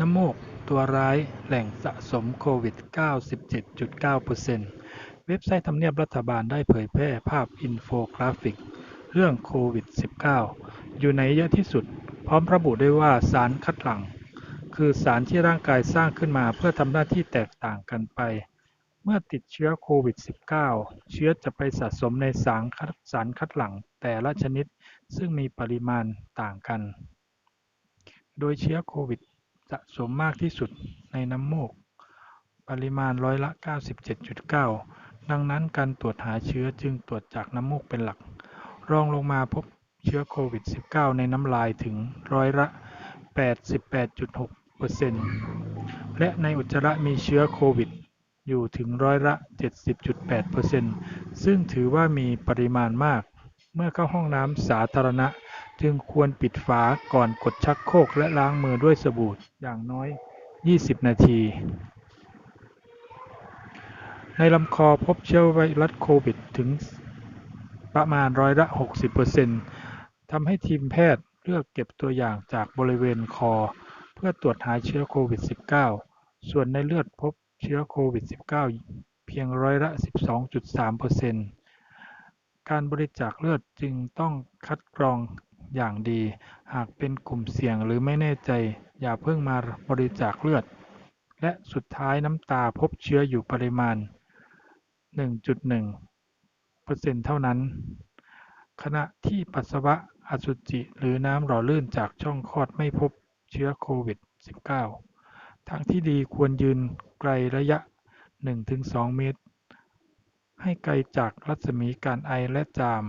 น้ำมูก ตัวร้ายแหล่งสะสมโควิด 97.9%เว็บไซต์ทำเนียบรัฐบาลได้เผยแพร่ภาพอินโฟกราฟิก เรื่องโควิด 19 อยู่ในเยอะที่สุด พร้อมระบุด้วยว่าสารคัดหลั่งคือสารที่ร่างกายสร้างขึ้นมาเพื่อทำหน้าที่แตกต่างกันไป เมื่อติดเชื้อโควิด 19 เชื้อจะไปสะสมในสารคัดสารคัดหลั่งแต่ละชนิดซึ่งมีปริมาณต่างกัน โดยเชื้อโควิดะสมมากที่สุดในน้ำมูก ปริมาณร้อยละ 97.9 ดังนั้นการตรวจหาเชื้อจึงตรวจจากน้ำมูกเป็นหลัก รองลงมาพบเชื้อโควิด 19 ในน้ำลายถึงร้อยละ 88.6%และในอุจจาระมีเชื้อโควิดอยู่ถึงร้อยละ 70.8%ซึ่งถือว่ามีปริมาณมาก เมื่อเข้าห้องน้ำสาธารณะ จึงควรปิดฝาก่อนกดชักโครกและล้างมือด้วยสบู่อย่างน้อย 20 นาที ในลำคอพบเชื้อไวรัสโควิดถึงประมาณร้อยละ 60%ทำให้ทีมแพทย์เลือกเก็บตัวอย่างจากบริเวณคอ เพื่อตรวจหาเชื้อโควิด -19 ส่วนในเลือดพบเชื้อโควิด -19 เพียงร้อยละ 12.3%การบริจาคเลือดจึงต้องคัดกรอง อย่างดี หากเป็นกลุ่มเสี่ยงหรือไม่แน่ใจ อย่าเพิ่งมาบริจาคเลือด และสุดท้ายน้ำตาพบเชื้ออยู่ปริมาณ 1.1%เท่านั้น ขณะที่ปัสสาวะอสุจิหรือน้ำหล่อลื่นจากช่องคลอดไม่พบเชื้อโควิด -19 ทางที่ดีควรยืนไกลระยะ 1-2 เมตร ให้ไกลจากรัศมีการไอและจาม